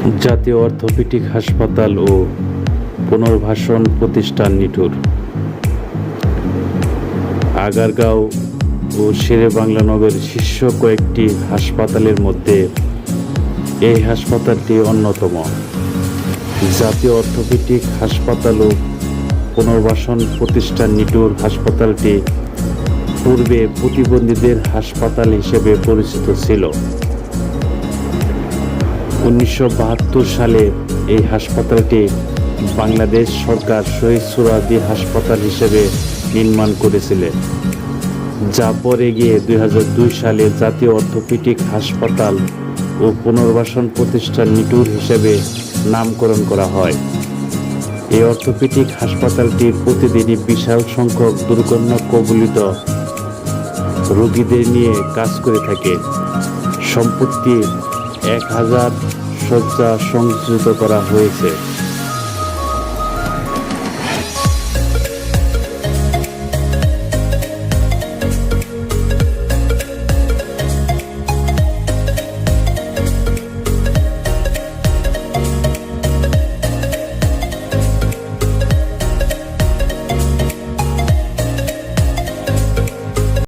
জাতীয় অর্থোপেডিক হাসপাতাল ও পুনর্বাসন প্রতিষ্ঠান নিটুর আগারগাঁও ও শেরে বাংলা নগরের শীর্ষ কয়েকটি হাসপাতালের মধ্যে এই হাসপাতালটি অন্যতম। জাতীয় অর্থোপেডিক হাসপাতাল ও পুনর্বাসন প্রতিষ্ঠান নিটুর হাসপাতালটি পূর্বে প্রতিবন্ধীদের হাসপাতাল হিসেবে পরিচিত ছিল। উনিশশো বাহাত্তর সালে এই হাসপাতালটি বাংলাদেশ সরকার শহীদ সুরাদি হাসপাতাল হিসেবে নির্মাণ করেছিলেন যা পরে গিয়ে দুই হাজার দুই সালে জাতীয় অর্থোপেডিক হাসপাতাল ও পুনর্বাসন প্রতিষ্ঠান নিটুর হিসেবে নামকরণ করা হয়। এই অর্থোপেডিক হাসপাতালটি প্রতিদিনই বিশাল সংখ্যক দুর্ঘটনা কবলিত রোগীদের নিয়ে কাজ করে থাকে। সম্পত্তি এক হাজার শয্যা সংযুক্ত করা হয়েছে।